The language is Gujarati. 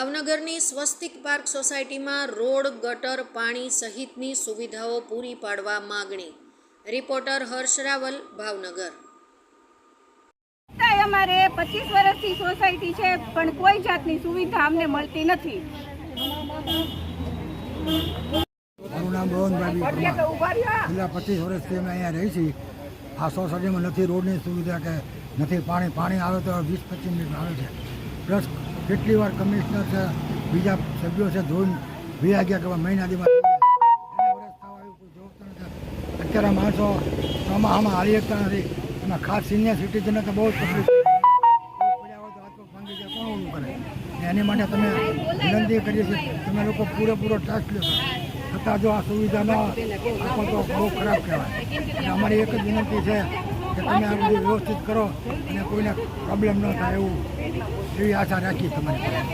ભાવનગરની સ્વસ્તિક પાર્ક સોસાયટીમાં રોડ ગટર પાણી સહિતની સુવિધાઓ પૂરી પાડવા માગણી. રિપોર્ટર હર્ષ રાવલ ભાવનગર. અમારે પચીસ વર્ષથી સોસાયટી છે પણ કોઈ જાતની સુવિધા અમને મળતી નથી. મારું નામ રોહનભાઈ છેલ્લા પચીસ વર્ષથી અમે અહીંયા રહી છીએ. આ સોસાયટીમાં નથી રોડની સુવિધા કે નથી પાણી પાણી આવે તો વીસ પચીસ મિનિટ આવે છે. પ્લસ કેટલી વાર કમિશનર છે, બીજા સભ્યો છે ધોઈને ભૈયા ગયા કે મહિના દીમાં અત્યારે માણસો આમાં આમાં હાલી શકતા નથી. એમાં ખાસ સિનિયર સિટીઝન તો બહુ તકલીફ કોણ કરે? એની માટે તમે વિનંતી કરીએ છીએ, તમે લોકો પૂરેપૂરો ટ્રસ્ટ લેશો છતાં જો આ સુવિધા ન આપો તો બહુ ખરાબ કહેવાય. અમારી એક જ વિનંતી છે તમે આ બધું વ્યવસ્થિત કરો અને કોઈને પ્રોબ્લેમ ન થાય એવું એવી આશા રાખી તમારી પાસે.